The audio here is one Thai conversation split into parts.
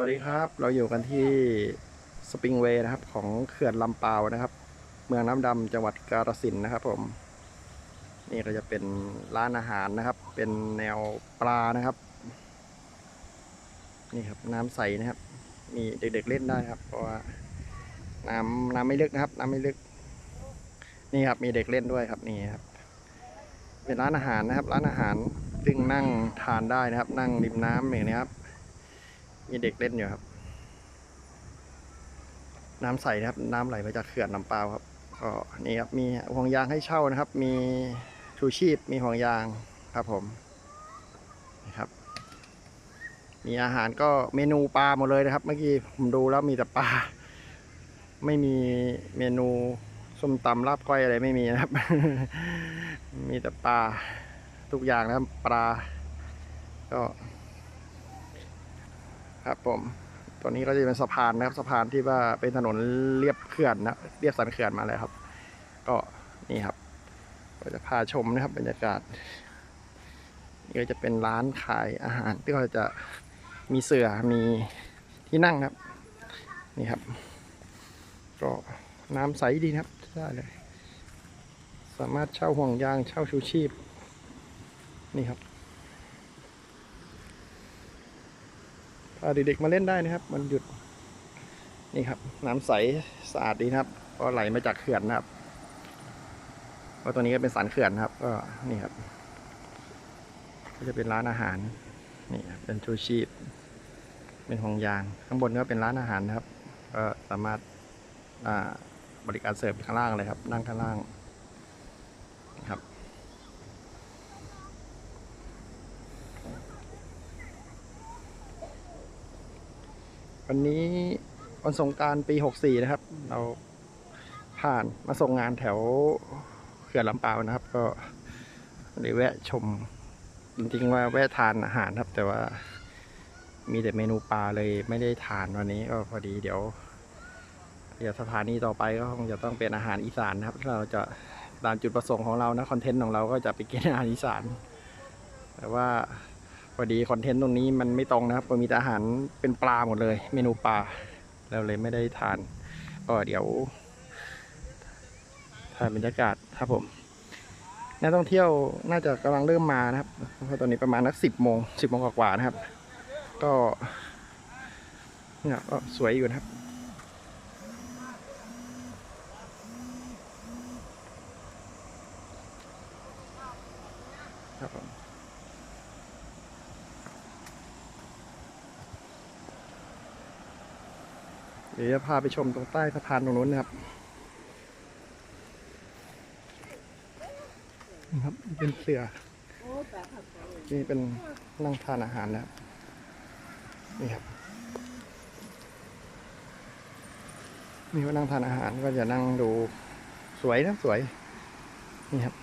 วัสดีครับ เราอยู่กันที่สปริงเวย์นะครับ ของเขื่อนลำปาวนะครับ เมืองน้ำดำจังหวัดกาฬสินนะครับ ผม นี่ก็จะเป็นร้านอาหารนะครับ เป็นแนวปลานะครับ นี่ครับน้ำใสนะครับ มีเด็กๆเล่นได้ครับ เพราะว่าน้ำน้ำไม่ลึกนะครับ น้ำไม่ลึก นี่ครับมีเด็กเล่นด้วยครับนี่ครับ เป็นร้านอาหารนะครับ ร้านอาหารซึ่งนั่งทานได้นะครับ นั่งริมน้ำอย่างนี้ครับ มีเด็กเล่นอยู่ครับ น้ำใสนะครับ น้ำไหลมาจากเขื่อนลำปาครับก็นี่ครับมีห่วงยางให้เช่านะครับ มีชูชีพมีห่วงยางครับผมนะครับ มีอาหารก็เมนูปลาหมดเลยนะครับ เมื่อกี้ผมดูแล้วมีแต่ปลาไม่มีเมนูส้มตำลาบก้อยอะไรไม่มีนะครับ มีแต่ปลาทุกอย่างนะครับปลาก็ ครับผมตัวนี้ก็จะเป็นสะพานนะครับ สะพานที่ว่าเป็นถนนเรียบเขื่อนนะเรียบสันเขื่อนมาเลยครับ ก็นี่ครับก็จะพาชมนะครับบรรยากาศนี่ก็จะเป็นร้านขายอาหารที่ก็จะมีเสือมีที่นั่งครับ นี่ครับ ก็น้ำใสดีครับได้เลย สามารถเช่าห่วงยางเช่าชูชีพ นี่ครับ พาเด็กๆมาเล่นได้นะครับ มันหยุดนี่ครับ น้ำใสสะอาดดีนะครับก็ไหลมาจากเขื่อนนะครับเพราะตัวนี้ก็เป็นสันเขื่อนครับ ก็นี่ครับ ก็จะเป็นร้านอาหารนี่เป็นชูชีพ เป็นห้องยาง ข้างบนก็เป็นร้านอาหารนะครับ ก็สามารถบริการเสิร์ฟข้างล่างเลยครับ นั่งข้างล่างครับ วันนี้วันสงการปี 64 นะครับ เราผ่านมาส่งงานแถวเขื่อนลำปาวนะครับ ก็ได้แวะชม จริงๆว่าแวะทานอาหารครับ แต่ว่ามีแต่เมนูปลาเลยไม่ได้ทานวันนี้ก็พอดีเดี๋ยว เดี๋ยวสถานีต่อไปก็คงจะต้องเป็นอาหารอีสานนะครับ เราจะตามจุดประสงค์ของเรานะคอนเทนต์ของเราก็จะไปกินอาหารอีสาน แต่ว่า พอดีคอนเทนต์ตรงนี้มันไม่ตรงนะครับมันมีแต่อาหารเป็นปลาหมดเลย เมนูปลาเราเลยไม่ได้ทานก็เดี๋ยวถ่ายบรรยากาศครับผมนักท่องเที่ยวน่าจะกำลังเริ่มมานะครับเพราะตอนนี้ประมาณนักสิบโมงสิบโมงกว่านะครับ ก็เนี่ยก็สวยอยู่นะครับ เดี๋ยวจะพาไปชมตรงใต้สะพานตรงนู้นนะครับนี่ครับ เป็นเสือ นี่เป็นนั่งทานอาหารนะครับ นี่ครับ นี่ก็นั่งทานอาหารก็จะนั่งดูสวยนะสวย นี่ครับ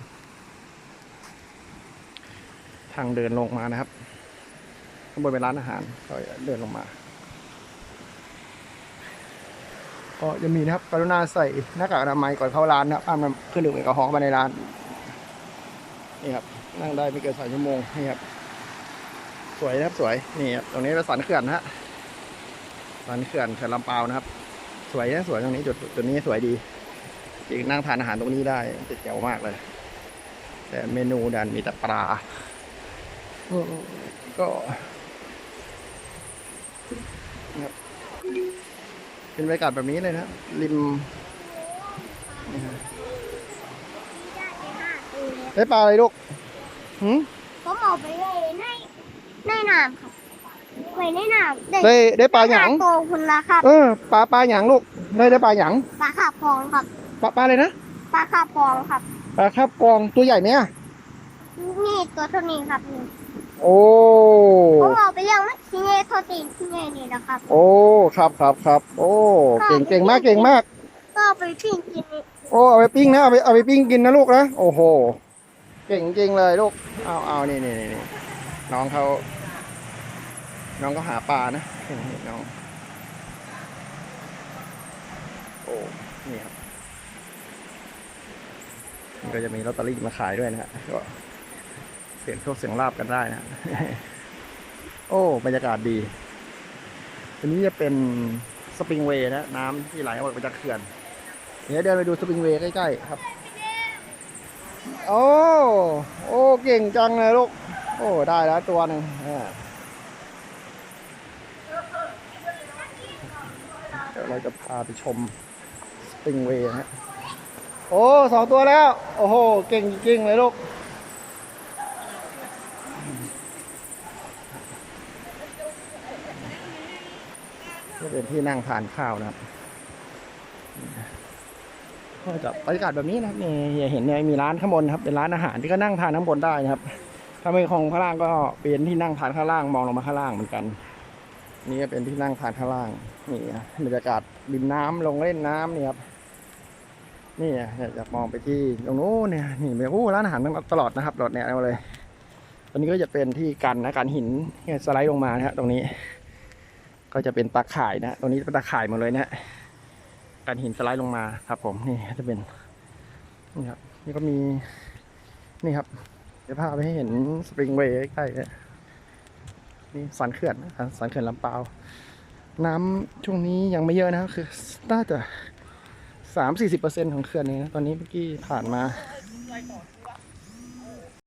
ทางเดินลงมานะครับข้างบนเป็นร้านอาหารก็เดินลงมา ก็จะมีนะครับกรุณาใส่หน้ากากอนามัยก่อนเข้าร้านนะครับห้ามนำเครื่องดื่มแอลกอฮอล์เข้ามาในร้านนี่ครับนั่งได้ไม่เกินสามชั่วโมงนี่ครับสวยนะครับสวยนี่ครับตรงนี้เป็นสันเขื่อนนะฮะสันเขื่อนเขื่อนลำปาวนะครับ สวยนะสวยตรงนี้จุดจุดนี้สวยดีจริงนั่งทานอาหารตรงนี้ได้ติดเจ๋วมากเลย แต่เมนูดันมีแต่ปลาอืมก็นะครับ เป็นบรรยากาศแบบนี้เลยนะครับริมนี่ฮะได้ปลาอะไรลูกหืมผมเอาไปเลยในในน้ำครับไว้ในน้ำได้ได้ปลาหยังโตคุณละครับ เออปลาปลาหยังลูกได้ได้ปลาหยังปลาขาบฟองครับปลาปลาอะไรนะปลาขาบฟองครับปลาคาบกองตัวใหญ่ไหมอะนี่ตัวเท่านี้ครับนี่ โอ้ผมเอาไปเลี้ยงนะที่นี่โทษตีนที่นี่นี่นะครับ โอ้ครับครับครับโอ้เก่งเก่งมากเก่งมาก ก็เอาไปปิ้งกินโอ้เอาไปปิ้งนะเอาไปเอาไปปิ้งกินนะลูกนะโอ้โหเก่งจริงเลยลูกเอาเอานี่นี่นี่นี่น้องเขาน้องก็หาปลานะนี่น้องโอ้นี่ครับนี่ก็จะมีลอตเตอรี่มาขายด้วยนะฮะก็ เสียงโชคเสียงลาบกันได้นะ โอ้ บรรยากาศดีอันนี้จะเป็นสปริงเวย์นะ น้ำที่ไหลออกมาจากเขื่อน เดี๋ยวเดินไปดูสปริงเวย์ใกล้ๆครับ โอ้ โอ้ เก่งจังเลยลูก โอ้ ได้แล้วตัวหนึ่งเราจะพาไปชมสปริงเวย์ฮะโอ้สองตัวแล้ว โอ้โห เก่งจริงเลยลูก เป็นที่นั่งทานข้าวนะครับก็จะบรรยากาศแบบนี้นะครับนี่ยเห็นเนี่ยมีร้านข้างบนครับ เป็นร้านอาหารที่ก็นั่งทานข้างบนได้นะครับ ถ้าไม่ของข้างล่างก็เป็นที่นั่งทานข้างล่างมองลงมาข้างล่างเหมือนกัน นี่ก็เป็นที่นั่งทานข้างล่างนี่นะบรรยากาศริมน้ำลงเล่นน้ำนี่ครับนี่นะอยากมองไปที่ตรงนู้นเนี่ยนี่เป็นโอ้ร้านอาหารตลอดนะครับตลอดเนี่ยเลยตอนนี้ก็จะเป็นที่กันนะกันหินเนี่ยสไลด์ลงมานะฮะตรงนี้ ก็จะเป็นตาข่ายนะตรงนี้เป็นตาข่ายหมดเลยนะกันหินสไลด์ลงมาครับ ผมนี่จะเป็นนี่ครับนี่ก็มีนี่ครับเดี๋ยวพาไปให้เห็นสปริงเวย์ใกล้ๆนะนี่สันเขื่อนนะสันเขื่อนลำปาวน้ำช่วงนี้ยังไม่เยอะนะครับคือน่าจะสามสี่สิบเปอร์เซ็นของเขื่อนเองนะตอนนี้เมื่อกี้ผ่านมา